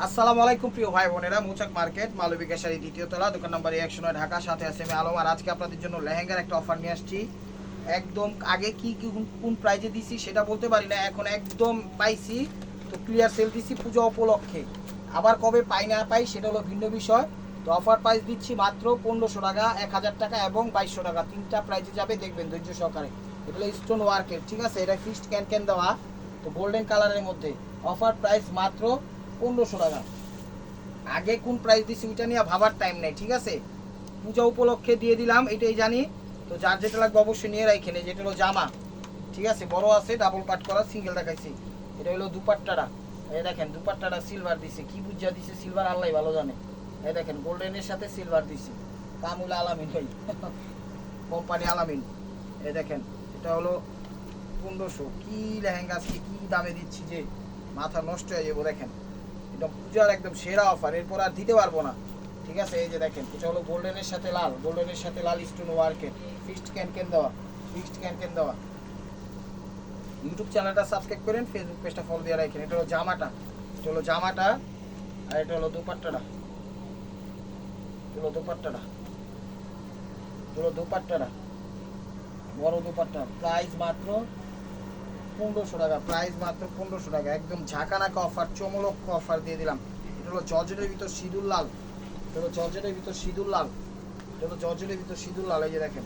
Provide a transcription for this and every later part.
আসসালামু আলাইকুম, প্রিয় ভাই বোনেরা। মৌচাক মার্কেট মালবিকা শাড়ি দ্বিতীয় তলা, দোকান নাম্বার একশো নয় ঢাকা, সাথে আছে আমি আলম। আর আজকে আপনাদের জন্য লেহেঙ্গার একটা অফার নিয়ে আসছি। একদম আগে কি কোন- প্রাইজে দিছি সেটা বলতে পারি না, এখন একদম পাইছি। তো ক্লিয়ার সেল দিছি পুজো উপলক্ষে। আবার কবে পাই, না পাই সেটা হলো ভিন্ন বিষয়। তো অফার প্রাইস দিচ্ছি মাত্র পনেরোশো টাকা, এক হাজার টাকা এবং বাইশশো টাকা। তিনটা প্রাইজে যাবে, দেখবেন ধৈর্য সহকারে। এগুলো স্টোন ওয়ার্কের ঠিক আছে? এটা ফিক্সড ক্যান ক্যান দেওয়া, তো গোল্ডেন কালারের মধ্যে। অফার প্রাইস মাত্র পনেরোশো টাকা। আগে কোন প্রাইস দিছি ওইটা নিয়ে ভাবার টাইম নেই, ঠিক আছে? পূজা উপলক্ষে দিয়ে দিলাম, এটাই জানি। তো যার যেটা লাগবে অবশ্যই নিয়ে রাখেন যেটা হলো জামা। ঠিক আছে, বড় আছে ডাবল পাট করা সিঙ্গেল দেখাইছি। এটা হলো দুপাট্টাটা। এই দেখেন, দুপাট্টাটা সিলভার দিছে। কি বুঝা দিছে সিলভার আল্লাহ ভালো জানে। এই দেখেন গোল্ডেনের সাথে সিলভার দিছে। কামুল আলামিন ভাই। কোম্পানি আলামিন। এই দেখেন, এটা হলো পনেরোশো। কি লেহেঙ্গা আজকে, কি দামে দিচ্ছি যে মাথা নষ্ট হয়ে যাব, দেখেন। পূজার একদম সেরা অফার এরপর আর দিতে পারব না। ঠিক আছে? এই যে দেখেন, এটা হলো গোল্ডেনের সাথে লাল গোল্ডেনের সাথে লাল স্টোন ওয়ার্কের ফিক্সড ক্যান ক্যান দেওয়া ফিক্সড ক্যান ক্যান দেওয়া। ইউটিউব চ্যানেলটা সাবস্ক্রাইব করেন ফেসবুক পেজটা ফলো দিয়ে রাখেন। এটা হলো জামাটা, এটা হলো জামাটা, আর এটা হলো দুপাট্টাটা। হলো দুপাট্টাটা। হলো দুপাট্টাটা। বড় দুপাট্টা। প্রাইস মাত্র পনেরোশো টাকা প্রাইস মাত্র পনেরোশো টাকা। একদম ঝাঁকানাকা অফার চমলক্ষ অফার দিয়ে দিলাম। এটা হলো জর্জেটের ভিতর সিঁদুর লাল। এটা হলো জর্জেটের ভিতর সিঁদুর লাল। এটা হলো জর্জেটের ভিতর সিঁদুর লাল, এই যে দেখেন।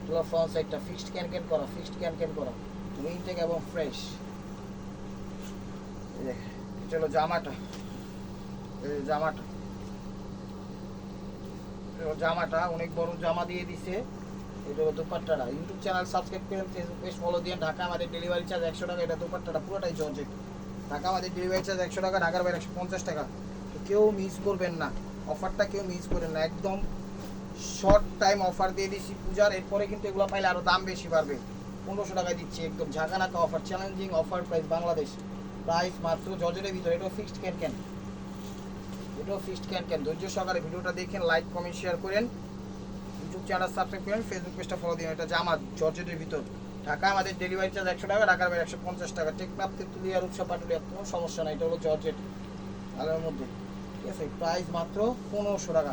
এটা হলো ফ্রন্ট সাইডটা ফিক্সড ক্যান ক্যান করা ফিক্সড ক্যান ক্যান করা। ইনটেক এবং ফ্রেশ এটা হলো জামাটা। জামাটা। জামাটা, অনেক বড় জামা দিয়ে দিছে। এটা দুপাট্টাটা ইউটিউব চ্যানেল সাবস্ক্রাইব করেন ফেসবুক পেজ ফলো দিয়ে ঢাকা আমাদের ডেলিভারি চার্জ একশো টাকা, এটা দুপাট্টাটা পুরোটাই জর্জেট ঢাকা আমাদের ডেলিভারি চার্জ একশো টাকা, ঢাকার বাইরে একশো পঞ্চাশ টাকা। তো কেউ মিস করবেন না। অফারটা কেউ মিস করেন না। একদম শর্ট টাইম অফার দিয়ে দিচ্ছি পূজার, এরপরে কিন্তু এগুলো পাইলে আরও দাম বেশি বাড়বে। পনেরোশো টাকায় দিচ্ছি একদম ঝাঁকানাকা offer challenging offer price Bangladesh. Price মাত্র জর্জেটের ভিতরে, এটাও ফিক্সড ক্যান ক্যান এটাও ফিক্সড ক্যান ক্যান ধৈর্য সহকারে ভিডিওটা দেখেন লাইক কমেন্ট শেয়ার করেন। ইউটিউব চ্যানেল সাবস্ক্রাইব করেন ফেসবুক পেজটা ফলো দিন এটা জামা জর্জেটের ভিতর। ঢাকা আমাদের ডেলিভারি চার্জ একশো টাকা, ঢাকার বাইরে একশো পঞ্চাশ টাকা। টেকনাফ, তেঁতুলিয়া, রূপসা, পাটুলিয়া, কোনো সমস্যা নাই। এটা হলো জর্জেট আলোর মধ্যে। ঠিক আছে? প্রাইস মাত্র পনেরোশো টাকা।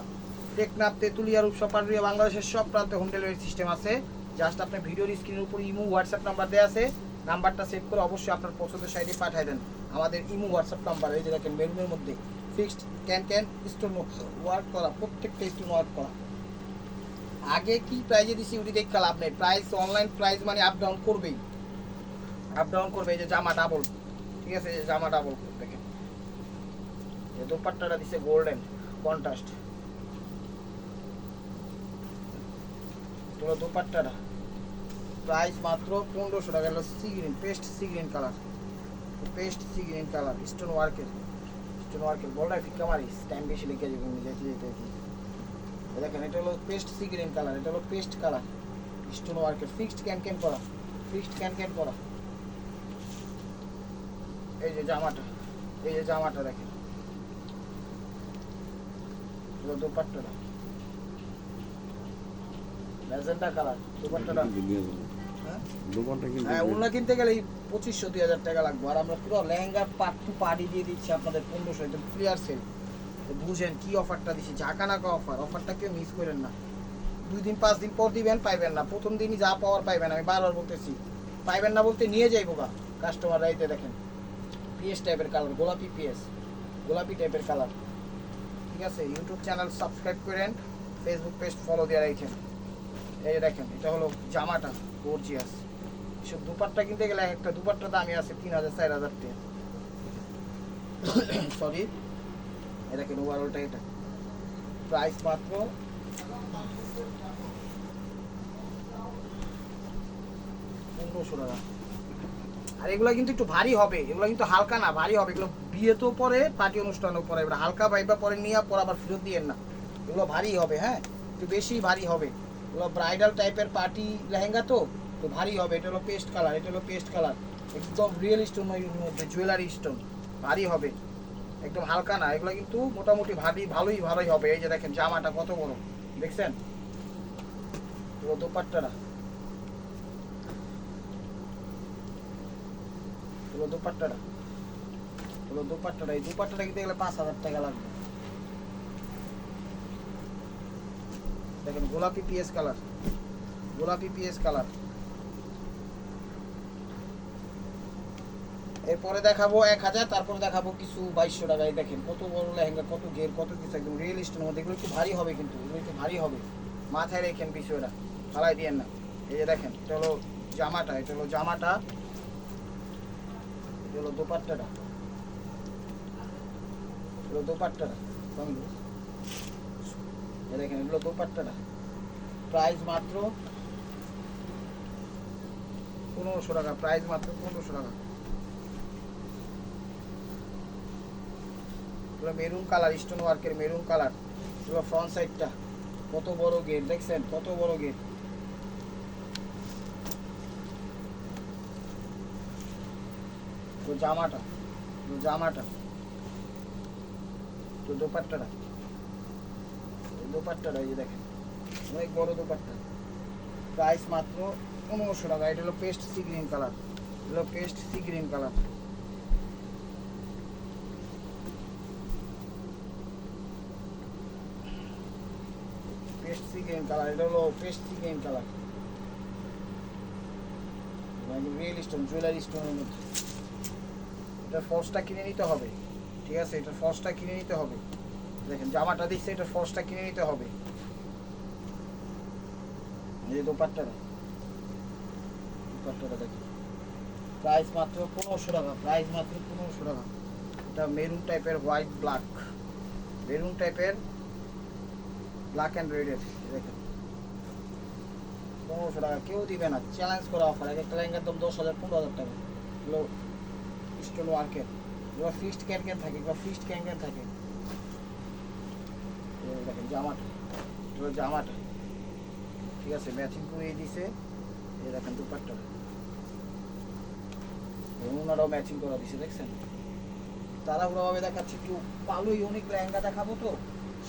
টেকনাফ, তেঁতুলিয়া, রূপসা, পাটুলিয়া, বাংলাদেশের সব প্রান্তে হোম ডেলিভারি সিস্টেম আছে। জাস্ট আপনার ভিডিওর স্ক্রিনের উপর ইমো হোয়াটসঅ্যাপ নাম্বার দেওয়া আছে। নাম্বারটা সেভ করে অবশ্যই আপনার পছন্দের সাইডে পাঠিয়ে দেন। আমাদের ইমো হোয়াটসঅ্যাপ নাম্বার এই যে দেখেন মেরুনের মধ্যে। Fixed can can stone work করা, প্রত্যেকটা স্টোন ওয়ার্ক করা। আগে কি প্রাইজে দিছি ওটি দেখতে লাভ নেই। প্রাইস অনলাইন প্রাইস মানে আপ ডাউন করবেই। আপ ডাউন করবে এই যে জামা ডাবল ঠিক আছে, এই যে জামা ডাবল দেখেন। এই দোপাট্টাটা দিছে গোল্ডেন কন্ট্রাস্ট তোলো দোপাট্টাটা। প্রাইস মাত্র পনেরোশো টাকা হলো sea green paste sea green colour paste sea green colour stone ওয়ার্কের স্টোন ওয়ার্কের বলটা ফিক্কা মারিস টাইম বেশি লেগে যাবে যেতে যেতে দেখেন এটা হলো পেস্ট সি গ্রিন কালার এটা হলো পেস্ট কালার স্টোন ওয়ার্কের ফিক্সড ক্যান ক্যান করা ফিক্সড ক্যান ক্যান করা। এই যে জামাটা এই যে জামাটা দেখেন। দোপাট্টাটা। ম্যাজেন্টা কালার দোপাট্টাটা। হ্যাঁ? দোকানটা কিন্তু হ্যাঁ অন্য কিনতে গেলে পঁচিশশো দুই হাজার টাকা লাগবে। আর আমরা পুরো লেহেঙ্গার পাট টু পাড়ি দিয়ে দিচ্ছি আপনাদের পনেরোশো একদম ক্লিয়ার সেল বুঝেন কি অফারটা দিচ্ছি ঝাঁকানাকা অফার অফারটা কেউ মিস করেন না। দুই দিন, পাঁচ দিন পর দিবেন, পাইবেন না। প্রথম দিনই যা পাওয়ার পাইবেন, আমি বারবার বলতেছি। পাইবেন না বলতে নিয়ে যাইবো গা। কাস্টমার রাইতে দেখেন পিএস টাইপের কালার গোলাপি পিএস গোলাপি টাইপের কালার ঠিক আছে? ইউটিউব চ্যানেল সাবস্ক্রাইব করেন ফেসবুক পেজ ফলো দিয়ে রাখেন। এই দেখেন, এটা হলো জামাটা গর্জিয়াস এসব দুপাট্টা কিনতে গেলে একটা দুপাট্টা দামি আছে, তিন হাজার, চার হাজার টাকা। সরি এ দেখেন ওভারঅলটা এটা? প্রাইস মাত্র? পনেরোশো টাকা। আর এগুলো কিন্তু একটু ভারী হবে, এগুলো কিন্তু হালকা না, ভারী হবে। এগুলো বিয়েতেও পরে পার্টি অনুষ্ঠানেও পরে। এবার হালকা পাইবা পরে নিয়ে পর আবার ফেরত দিয়েন না। এগুলো ভারী হবে হ্যাঁ? একটু বেশি ভারী হবে। এগুলো ব্রাইডাল টাইপের পার্টি লেহেঙ্গা তো তো ভারী হবে। এটা হলো পেস্ট কালার এটা হলো পেস্ট কালার একদম রিয়েল স্টোন মধ্যে জুয়েলারি স্টোন ভারী হবে। একদম হালকা না, এগুলো কিন্তু মোটামুটি ভারী ভালোই ভালোই হবে। এই যে দেখেন, জামাটা কত বড়, দেখছেন? পুরো দোপাট্টাটা পুরো দোপাট্টাটা এগুলো দুপাট্টাটা এই দুপাট্টাটা কিনতে গেলে পাঁচ হাজার টাকা লাগবে। দেখেন, গোলাপি পিএস কালার, গোলাপি পিএস কালার। এরপরে দেখাবো এক হাজার, তারপরে দেখাবো কিছু বাইশশো টাকায়। দেখেন কত বড় লেহেঙ্গা, কত গের, কত কিছু একদম রিয়েল স্টোনের মধ্যে এগুলো একটু ভারী হবে কিন্তু, এগুলো একটু ভারী হবে। মাথায় রেখেন বিষয়টা ফালাই দিয়েন না। এই যে দেখেন, এটা হলো জামাটা, এটা হলো জামাটা, এটা হলো দোপাট্টাটা। এটা হলো দোপাট্টাটা দেখেন, এগুলো দোপাট্টাটা। প্রাইস মাত্র পনেরোশো টাকা, প্রাইস মাত্র পনেরোশো টাকা। এগুলো মেরুন কালার স্টোন ওয়ার্কের মেরুন কালার। এগুলো ফ্রন্ট সাইডটা কত বড় গেট দেখছেন? কত বড় গেট জামাটা জামাটা, তো দোপাট্টাটা দোপাট্টাটা এই যে দেখেন, অনেক বড় দোপাট্টা। প্রাইস মাত্র পনেরোশো টাকা, এটা হলো পেস্ট সি গ্রিন কালার হলো paste sea green colour paste sea green colour এটা হলো paste sea green colour real stone jewellery স্টোনের মধ্যে। এটার ফর্সটা কিনে নিতে হবে, ঠিক আছে? এটা ফর্সটা কিনে নিতে হবে। দেখেন, জামাটা দিচ্ছে, এটা ফর্সটা কিনে নিতে হবে। এই যে দোপাট্টাটা। দোপাট্টাটা দেখেন। প্রাইস মাত্র পনেরোশো টাকা প্রাইস মাত্র পনেরোশো টাকা। এটা মেরুন টাইপের হোয়াইট ব্ল্যাক মেরুন টাইপের ব্ল্যাক অ্যান্ড রেডের দেখেন। পনেরোশো টাকা, কেউ দিবে না। চ্যালেঞ্জ করা অফার এক একটা লেহেঙ্গার দাম দশ হাজার, পনেরো হাজার টাকা। এগুলো স্টোন ওয়ার্কের এগুলো ফিস্ট ক্যান ক্যান থাকে এগুলো ফিস্ট ক্যান ক্যান থাকে। দেখেন, জামাটা। এগুলো জামাটা। ঠিক আছে ম্যাচিং করে দিছে। এই দেখেন, দুপাট্টা। ওনারাও ম্যাচিং করা দিছে, দেখছেন? তাড়াহুড়োভাবে দেখাচ্ছি, একটু ভালো ইউনিক লেহেঙ্গা দেখাবো তো,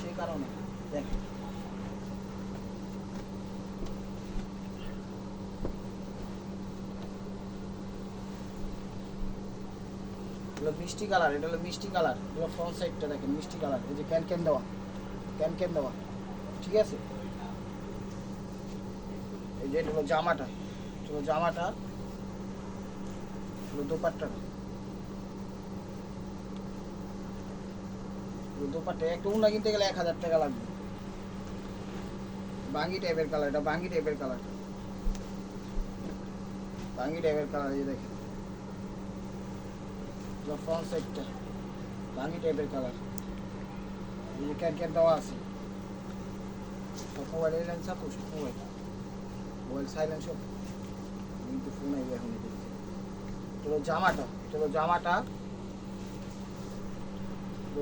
সেই কারণে। এগুলো মিষ্টি কালার এটা হলো মিষ্টি কালার এগুলো ফ্রন্ট সাইডটা দেখেন মিষ্টি কালার এই যে ক্যান ক্যান দেওয়া ক্যান ক্যান দেওয়া, ঠিক আছে? এই যে এটা হলো জামাটা, এটা হলো জামাটা হলো দোপাট্টাটা হলো দোপাট্টা একটা উন্না কিনতে গেলে এক হাজার টাকা লাগবে। বাঙ্গি টাইপের কালার এটা বাঙ্গি টাইপের কালার বাঙ্গি টাইপের কালার এই দেখেন। ফ্রন্ট সাইডটা বাঙ্গি টাইপের কালার এই যে দেওয়া আছে। মোবাইল এলেন সাপো সব মোবাইল মোবাইল সাইলেন্ট সব ফোন আইবে চলো জামাটা চলো জামাটা। তো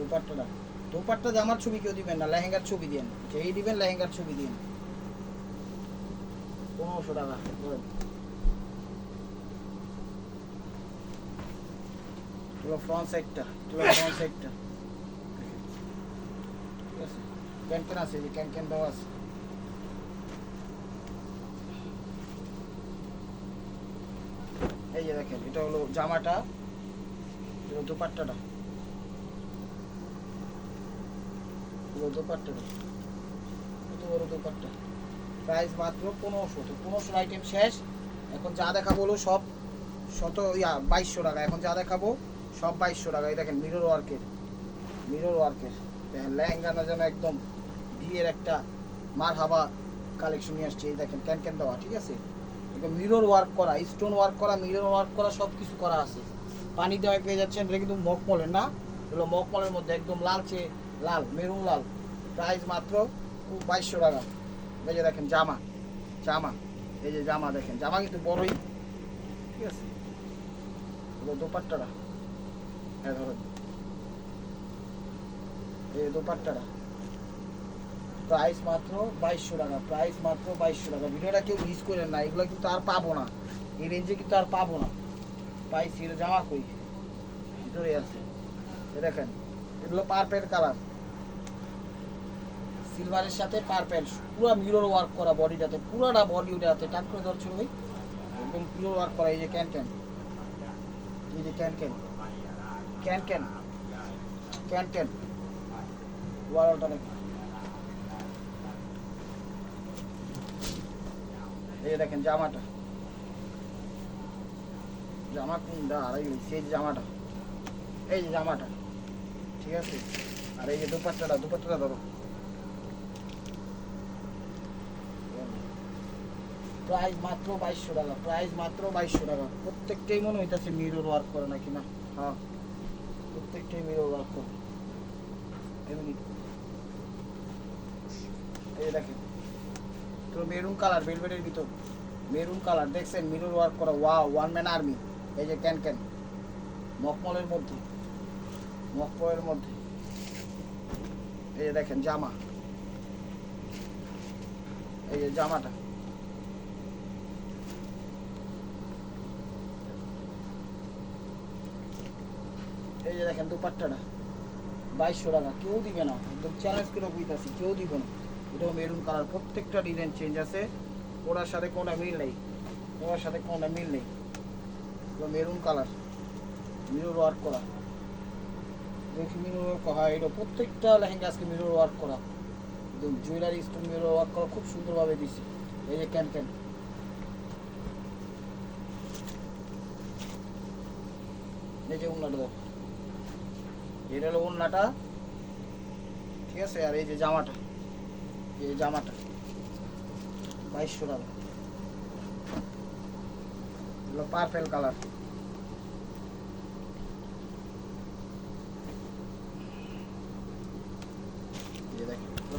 দোপাট্টাটা দোপাট্টাটা দোপাট্টা জামার ছবি কেউ দিবেন না, লেহেঙ্গার ছবি দিন যেই দিবেন লেহেঙ্গার ছবি সাইডটা ঠিক আছে? যে ক্যান ক্যান দেওয়া আছে। এই যে দেখেন, এটা হলো জামাটা দোপাট্টাটা। এগুলো দোপাট্টাটা কত বড় দোপাট্টা। প্রাইস মাত্র পনেরোশো। তো পনেরোশোর আইটেম শেষ। এখন যা দেখাবো হলো সব শত, ইয়া, বাইশশো টাকা। এখন যা দেখাবো সব বাইশশো টাকা। এই দেখেন মিরর ওয়ার্কের মিরর ওয়ার্কের দেখেন লেহেঙ্গা না যেন একদম বিয়ের একটা মার হাবা কালেকশন নিয়ে আসছে। এই দেখেন, ক্যান ক্যান দেওয়া, ঠিক আছে? একদম মিরর ওয়ার্ক করা স্টোন ওয়ার্ক করা মিরর ওয়ার্ক করা সব কিছু করা আছে। পানি দেওয়ায় পেয়ে যাচ্ছেন। এটা কিন্তু মকমলের না। এগুলো মকমলের মধ্যে একদম লালচে লাল, মেরুন লাল। প্রাইস মাত্র বাইশশো টাকা। এই যে দেখেন, জামা। জামা। এই যে জামা দেখেন। জামা কিন্তু বড়ই। ঠিক আছে? দোপাট্টাটা। হ্যাঁ ধরো। এই দোপাট্টাটা। প্রাইস মাত্র বাইশশো টাকা। প্রাইস মাত্র বাইশশো টাকা। ভিডিওটা কেউ মিস করেন না। এগুলো কিন্তু আর পাবো না। এই রেঞ্জে কিন্তু আর পাবো না। পাইছি জামা কই? ভিতরে আছে। দেখেন, এগুলো পারপেল কালার সিলভারের সাথে পার্পেল পুরো মিরর ওয়ার্ক করা বডিটাতে পুরোটা বডি ওটাতে টাক করে ধরছিল ভাই। একদম পিওর ওয়ার্ক করা, এই যে ক্যান ক্যান। এই যে can can. Can can. Can can. ওয়ারটা নাকি এই দেখেন জামাটা। জামা কোনটা গেছে এই যে জামাটা। এই যে জামাটা। ঠিক আছে? আর এই যে দুপাট্টাটা দুপাট্টাটা ধরো। প্রাইস মাত্র বাইশশো টাকা, প্রাইস মাত্র বাইশশো টাকা। প্রত্যেকটাই মনে হইতেছে মিরর ওয়ার্ক করে নাকি না? হ্যাঁ প্রত্যেকটাই মিরর ওয়ার্ক করে। এমনি এই দেখেন তো মেরুন কালার ভেলভেটের ভিতর। মেরুন কালার দেখছেন? মিরর ওয়ার্ক করা ওয়া ওয়ান ম্যান আর্মি এই যে ক্যান ক্যান মকমলের মধ্যে মকমলের মধ্যে। এই যে দেখেন, জামা। এই যে জামাটা। এই যে দেখেন দুপাট্টাটা বাইশশো টাকা, কেউ দিবে না, একদম চ্যালেঞ্জ করে বুঝতেছি, কেউ দিবে না। এটাও মেরুন কালার প্রত্যেকটা ডিজাইন চেঞ্জ আছে। ওটার সাথে কোনটা মিল নেই ওটার সাথে কোনটা মিল নেই। মেরুন কালার মিরর ওয়ার্ক করা। দেখি মিরর ওয়ার্ক হয় এটা প্রত্যেকটা লেহেঙ্গা আজকে মিরর ওয়ার্ক করা। একদম জুয়েলারি স্টোন মিরর ওয়ার্ক করা, খুব সুন্দরভাবে দিছি। এই যে ক্যান এই যে উন্নাটা দেখো। এটা হলো উন্নাটা ঠিক আছে? আর এই যে জামাটা। এই জামাটা। বাইশশো টাকা। এগুলো purple colour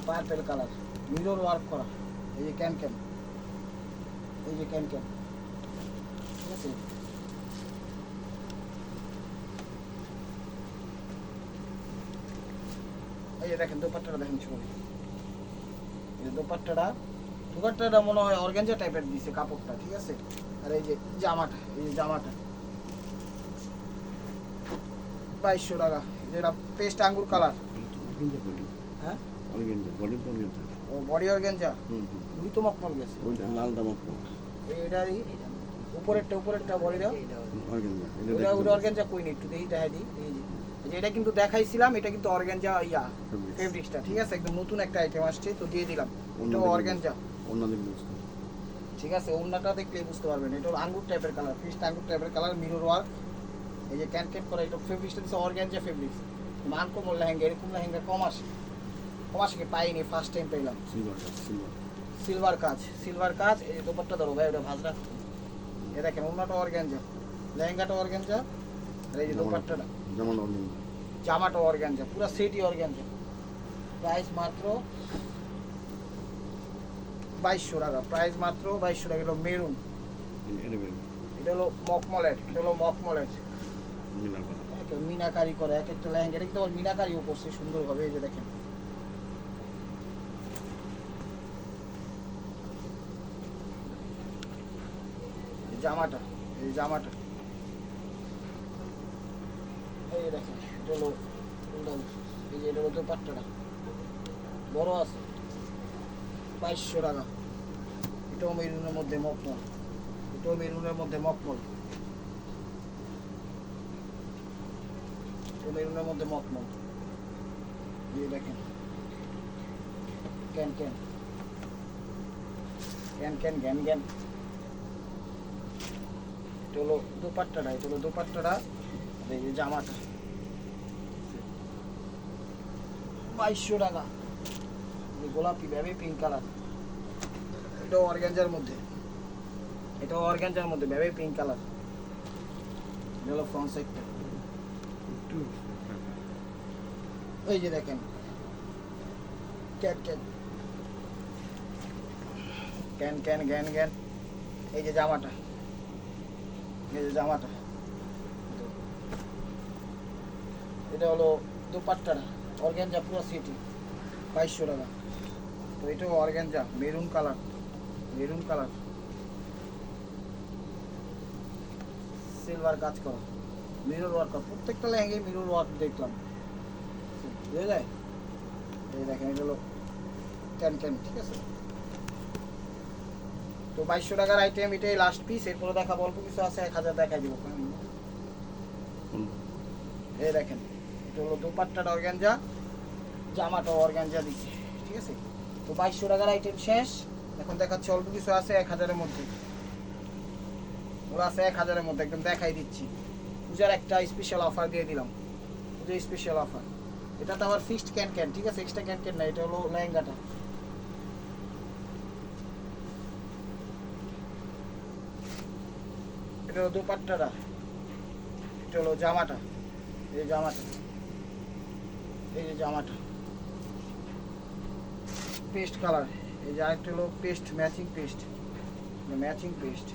purple colour mirror work করা। এই যে ক্যান ক্যান এই যে ক্যান ক্যান ঠিক আছে? যে দেখেন দোপাট্টাটা দেখেন ছবি এই যে দোপাট্টাটা দোপাট্টাটা মনে হয় অর্গানজা টাইপের দিছে কাপড়টা ঠিক আছে? আর এই যে জামাটা এই যে জামাটা। বাইশশো টাকা। যেটা পেস্ট আঙ্গুর কালার হ্যাঁ? ও বডি অর্গানজা? দুই তো মকমল গেছে। এইটারই উপরেরটা উপরেরটা বডিটা ওটা ওটা অর্গানজা কই নি একটু দেখি দেখা দিই। এই যে। এই যে এটা কিন্তু দেখাইছিলাম এটা কিন্তু অর্গানজা ইয়া ফেব্রিক্সটা ঠিক আছে? একদম নতুন একটা আইটেম আসছে তো দিয়ে দিলাম। এটা অর্গানজা। ঠিক আছে? অন্যটা দেখলেই বুঝতে পারবেন। এটা আঙ্গুর টাইপের কালার ফিস্ট আঙ্গুর টাইপের কালার মিরর ওয়ার্ক এই যে ক্যান ক্যান করা এটা ফেব্রিক্সটা দিচ্ছে অর্গানজা ফেব্রিক্স মান কমল লেহেঙ্গা এরকম লেহেঙ্গা কম আসে। কম আসে কি পাইনি ফার্স্ট টাইম পেলাম সিলভার কাজ সিলভার কাজ এই যে দোপাট্টা ধরো ভাই ওটা ভাজরা। এ দেখেন অন্যটা অর্গানজা। লেহেঙ্গাটা অর্গানজা আর এই যে দোপাট্টাটা। জামাটা অর্গানজা পুরো সেটই অর্গানজা। প্রাইস মাত্র বাইশশো টাকা। প্রাইস মাত্র বাইশশো টাকা। এটা মেরুন। এটা হলো মকমলেট এটা হলো মকমলেট মিনাকারি। করে এক একটা লেহেঙ্গা। এটা কিন্তু মিনাকারিও করছে সুন্দরভাবে এই যে দেখেন। জামাটা এই জামাটা। এই দেখেন। কোনটা? এই যে এটা হলো দোপাট্টাটা বড় আছে, বাইশশো টাকা। এটাও মেরুনের মধ্যে মকমল এটাও মেরুনের মধ্যে মকমল এটাও মেরুনের মধ্যে মকমল এই দেখেন। Can can. ক্যান ক্যান গ্যান গ্যান এটা হলো দোপাট্টাটা, এটা হলো দোপাট্টাটা, আর এই যে জামাটা। বাইশশো টাকা। গোলাপি বেবি পিঙ্ক কালার এটাও অর্গ্যাঞ্জার মধ্যে। এটাও অর্গ্যাঞ্জার মধ্যে বেবি পিঙ্ক কালার এটা হলো এই যে দেখেন। ক্যাট ক্যাট ক্যান ক্যান গ্যান গ্যান এই যে জামাটা। এই যে জামাটা। এটা হলো দুপাট্টাটা। অর্গ্যাঞ্জা পুরো সিটি বাইশশো টাকা। তো এটাও organza maroon colour maroon colour. Silver কাজ করা। মিরর ওয়ার্ক করা। প্রত্যেকটা লেহেঙ্গে মিরর ওয়ার্ক দেখলাম। বুঝে যায় এই দেখেন এটা হলো ক্যান ক্যান ঠিক আছে? তো বাইশশো টাকার আইটেম এটাই লাস্ট পিস এরপরে দেখা অল্প কিছু আছে এক হাজার দেখাই দিব। এই দেখেন। এটা হলো দুপাট্টাটা অর্গ্যানজা জামাটা অর্গ্যানজা দিচ্ছে, ঠিক আছে? তো বাইশশো টাকার আইটেম শেষ। এখন দেখাচ্ছে, অল্প কিছু আছে এক হাজারের মধ্যে। ওরা আছে এক হাজারের মধ্যে, একদম দেখাই দিচ্ছি। পূজার একটা স্পেশাল অফার দিয়ে দিলাম। পুজোর স্পেশাল অফার এটা তো আবার ফিক্সড ক্যান ক্যান ঠিক আছে? এক্সট্রা ক্যান ক্যান না, এটা হলো লেহেঙ্গাটা। এটা হলো দুপাট্টাটা। এটা হলো জামাটা। এই জামাটা। এই যে জামাটা। পেস্ট কালার এই যে আরেকটা হলো paste matching paste matching paste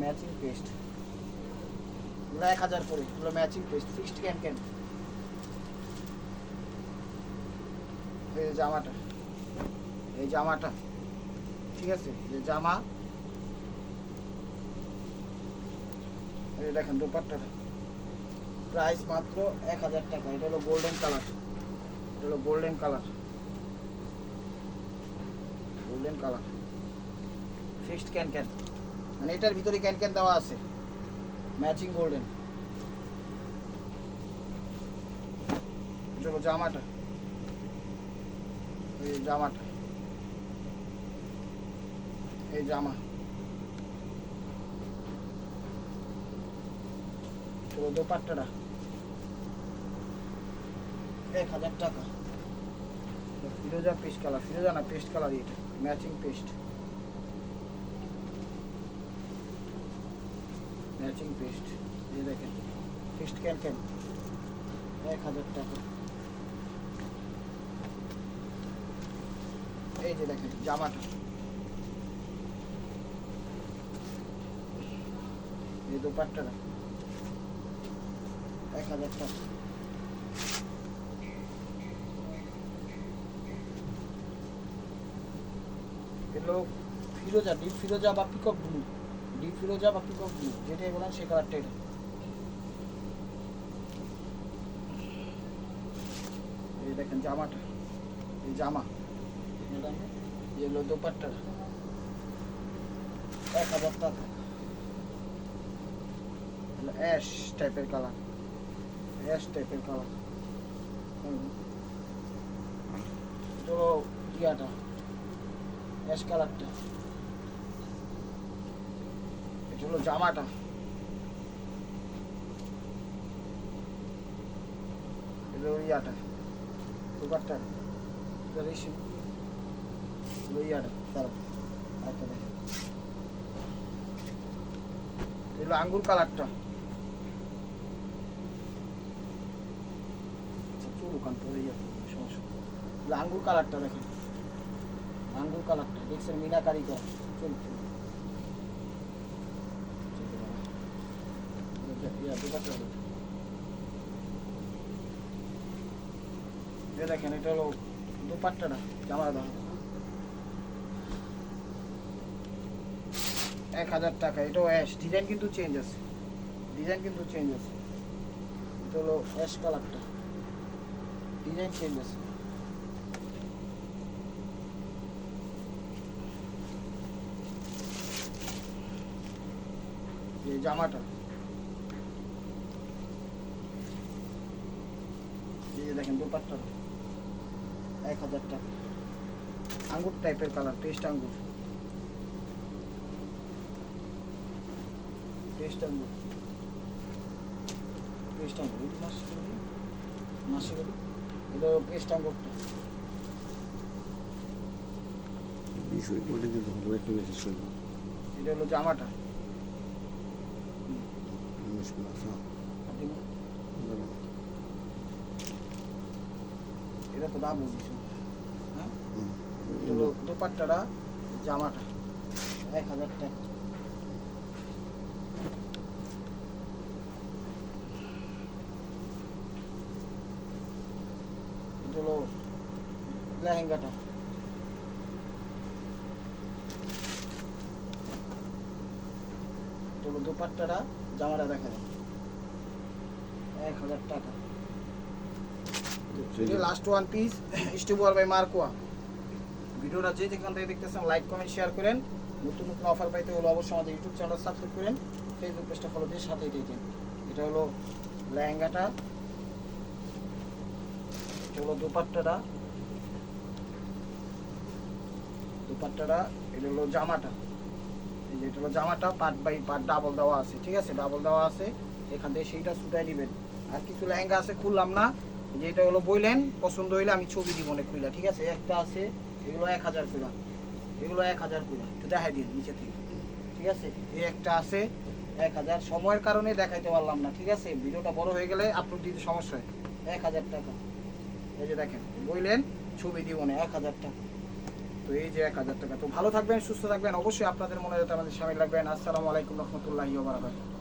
matching paste এগুলো এক হাজার করে। এগুলো matching paste fixed can can এই জামাটা। এই জামাটা। ঠিক আছে? যে জামা। এই দেখেন দুপাট্টাটা। প্রাইস মাত্র এক হাজার টাকা। এটা হলো গোল্ডেন কালার এটা হলো golden colour golden colour fixed can can মানে এটার ভিতরে ক্যান ক্যান দেওয়া আছে। ম্যাচিং গোল্ডেন জামাটা। এই জামাটা। এই জামা। দোপাট্টাটা। এক হাজার টাকা। ফিরোজা পেস্ট কালার ফিরোজা না পেস্ট কালার এটা ম্যাচিং পেস্ট ম্যাচিং পেস্ট এই দেখেন ফিস্ট ক্যান ক্যান এক হাজার টাকা। এই যে দেখেন, জামাটা। এই দোপাট্টাটা, এক হাজার টাকা। এগুলো ফিরোজা, ডিপ ফিরোজা বা পিকক ব্লু? ডিপ ফিরোজা বা পিকক ব্লু? যেটাই বলেন সে কালারটা এটা। এই দেখেন জামাটা, এই জামা। এগুলো দোপাট্টা। এক হাজার টাকা। অ্যাশ টাইপের কালার অ্যাশ টাইপের কালার তো ইয়াটা। অ্যাশ কালারটা এটা হলো জামাটা আঙ্গুর কালারটা। আচ্ছা, চুল ওখান পরে আঙ্গুর কালারটা দেখেন কালারটা দেখেন। এটা হলো দাম এক হাজার টাকা এটাও অ্যাশ ডিজাইন কিন্তু চেঞ্জ আছে ডিজাইন কিন্তু চেঞ্জ আছে এটা হলো অ্যাশ কালারটা ডিজাইন চেঞ্জ আছে এই জামাটা। এই যে দেখেন দুপাট্টা। এক হাজার টাকা। আঙ্গুর টাইপের কালার পেস্ট আঙ্গুর। পেস্ট আঙ্গুর। পেস্ট আঙ্গুর মাসি এটা পেস্ট আঙ্গুরটা। বিষয় এটা হলো জামাটা। এটা তো দাম বুঝিস হ্যাঁ? দোপাট্টাটা জামাটা এক হাজার টাকা। হলো লেহেঙ্গাটা। দোপাট্টাটা জামাটা দেখা যায় এক হাজার টাকা। লাস্ট ওয়ান পিস স্টুবল বাই মার্কোয়া ভিডিওটা যে যেখান থেকে দেখতেছেন লাইক কমেন্ট শেয়ার করেন। নতুন নতুন অফার পাইতে হলো অবশ্যই আমাদের ইউটিউব চ্যানেল সাবস্ক্রাইব করেন। ফেসবুক পেজটা ফলো দিয়ে সাথেই দিয়েছেন এটা হলো লেহেঙ্গাটা। এটা হলো দুপাট্টাটা। দুপাট্টাটা এটা হলো জামাটা। এই যে এটা হলো জামাটা পার্ট বাই পার্ট ডাবল দেওয়া আছে, ঠিক আছে? ডাবল দেওয়া আছে। এখান থেকে সেইটা সুটাই দিবেন। আর কিছু লেহেঙ্গা আছে, খুললাম না। যে এটা হলো বইলেন, পছন্দ হইলে আমি ছবি দিব না খুইলা, ঠিক আছে? একটা আছে, এগুলো এক হাজার খুলা এগুলো এক হাজার খুলা একটু দেখাই দিন নিচে থেকে, ঠিক আছে? এই একটা আছে, এক হাজার। সময়ের কারণে দেখাইতে পারলাম না, ঠিক আছে? ভিডিওটা বড় হয়ে গেলে আপলোড দিতে সমস্যা হয়। এক হাজার টাকা। এই যে দেখেন, বইলেন, ছবি দিব না, এক হাজার টাকা। তো এই যে এক হাজার টাকা। তো ভালো থাকবেন, সুস্থ থাকবেন, অবশ্যই আপনাদের মনে যাতে আমাদের সামিল রাখবেন। আসসালামু আলাইকুম রহমতুল্লাহ বারাকাতুহু।